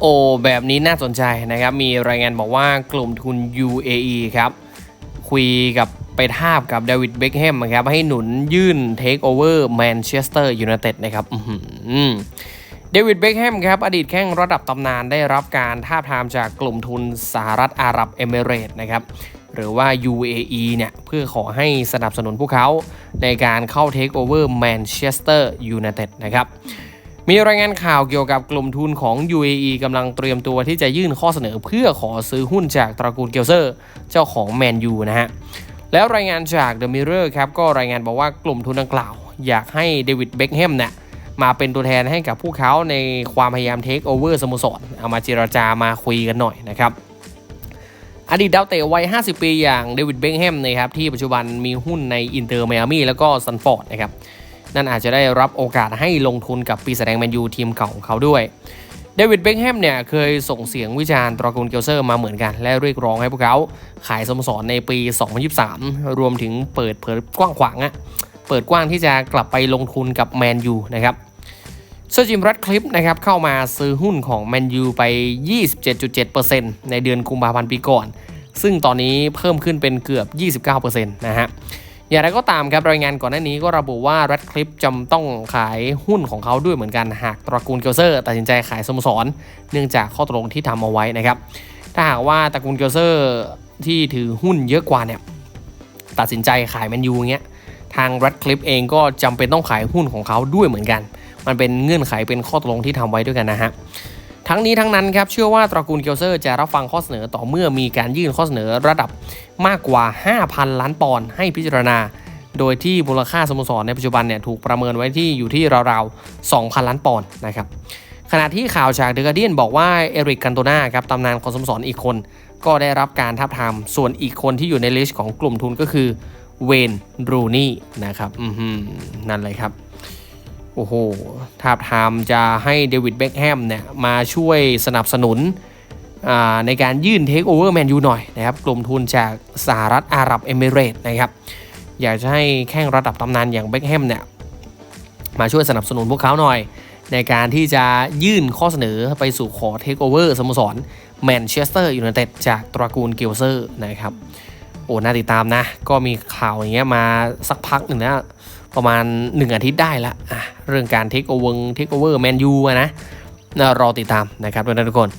โอ้แบบนี้น่าสนใจนะครับ มีรายงานบอกว่ากลุ่มทุน UAE ครับ คุยกับไปทาบกับเดวิดเบคแฮมครับ ให้หนุนยื่นเทคโอเวอร์แมนเชสเตอร์ยูไนเต็ดนะครับเดวิดเบคแฮมครับ อดีตแข้งระดับตำนานได้รับการทาบทามจากกลุ่มทุนสหรัฐอาหรับเอมิเรต์นะครับหรือว่า UAE เนี่ย เพื่อขอให้สนับสนุนพวกเขาในการเข้าเทคโอเวอร์แมนเชสเตอร์ยูไนเต็ดนะครับ มีรายงานข่าวเกี่ยวกับกลุ่มทุนของ UAE กำลังเตรียมตัวที่จะยื่นข้อเสนอเพื่อขอซื้อหุ้นจากตระกูลเกลเซอร์ เจ้าของแมนยูนะฮะ แล้วรายงานจาก The Mirror ครับก็รายงานบอกว่ากลุ่มทุนดังกล่าว อยากให้เดวิดเบคแฮมเนี่ยมาเป็นตัวแทนให้กับพวกเขาในความพยายามเทคโอเวอร์สโมสรเอามาเจราจามาคุยกันหน่อยนะครับอดีตดาวเตะวัย 50 ปีอย่างเดวิดเบคแฮมนะครับที่ปัจจุบันมีหุ้นในอินเตอร์ไมอามี่แล้วก็ซันฟอร์ดนะครับ นั่นอาจจะได้รับโอกาสให้ลงทุนกับปีแสดงแมนยูทีมเก่าของเขาด้วยเดวิดเบคแฮมเนี่ยเคยส่งเสียงวิจารณ์ตระกูลเกลเซอร์มาเหมือนกัน และเรียกร้องให้พวกเขาขายสโมสรในปี 2023 รวมถึงเปิดเผยกว้างขวางอะเปิดกว้างที่จะกลับไปลงทุนกับแมนยูนะครับเซอร์จิมรัดคลิปนะครับเข้ามาซื้อหุ้นของแมนยูไป 27.7%ในเดือนกุมภาพันธ์ปีก่อน ซึ่งตอนนี้เพิ่มขึ้นเป็นเกือบ 29%นะฮะ อย่างไรก็ตามครับรายงานก่อนหน้านี้ก็ระบุว่า r รดคลิปจำต้องขายหุ้นของเขาด้วยเหมือนกันหากตระกูลเกลเซอร์ตัดสินใจขายสโมสร เนื่องจากข้อตกลงที่ทำเอาไว้นะครับ ถ้าหากว่าตระกูลเกลเซอร์ที่ถือหุ้นเยอะกว่าเนี่ยตัดสินใจขายแมนยูเงี้ยทาง r รดคลิปเองก็จำเป็นต้องขายหุ้นของเขาด้วยเหมือนกัน มันเป็นเงื่อนไขเป็นข้อตกลงที่ทำไว้ด้วยกันนะฮะ ทั้งนี้ทั้งนั้นครับเชื่อว่าตระกูลเกลเซอร์จะรับฟังข้อเสนอต่อเมื่อมีการยื่นข้อเสนอระดับมากกว่า 5,000 ล้านปอนด์ให้พิจารณา โดยที่มูลค่าสโมสรในปัจจุบันเนี่ยถูกประเมินไว้ที่อยู่ที่ราวๆ 2,000 ล้านปอนด์นะครับขณะที่ข่าวจากเดอะการเดียนบอกว่าเอริกกันโตนาครับตำนานของสโมสรอีกคน ก็ได้รับการทับทามส่วนอีกคนที่อยู่ในลิสต์ของกลุ่มทุนก็คือเวนรูนี่นะครับนั่นเลยครับ โอ้โหทาบทามจะให้เดวิดเบคแฮมเนี่ยมาช่วยสนับสนุนในการยื่นเทคโอเวอร์แมนยูหน่อยนะครับ กลุ่มทุนจากสหรัฐอาหรับเอมิเรต์นะครับ อยากจะให้แข้งระดับตำนานอย่างเบคแฮมเนี่ยมาช่วยสนับสนุนพวกเขาหน่อย ในการที่จะยื่นข้อเสนอไปสู่ขอเทคโอเวอร์สโมสรแมนเชสเตอร์ยูไนเต็ดจากตระกูลเกลเซอร์นะครับ โอ้น่าติดตามนะ ก็มีข่าวอย่างเงี้ยมาสักพักหนึ่งนะ ประมาณ 1 อาทิตย์ได้ละเรื่องการเทคโอเวอร์เทคโอเวอร์แมนยูนะนะรอติดตามนะครับทุกท่านทุกคน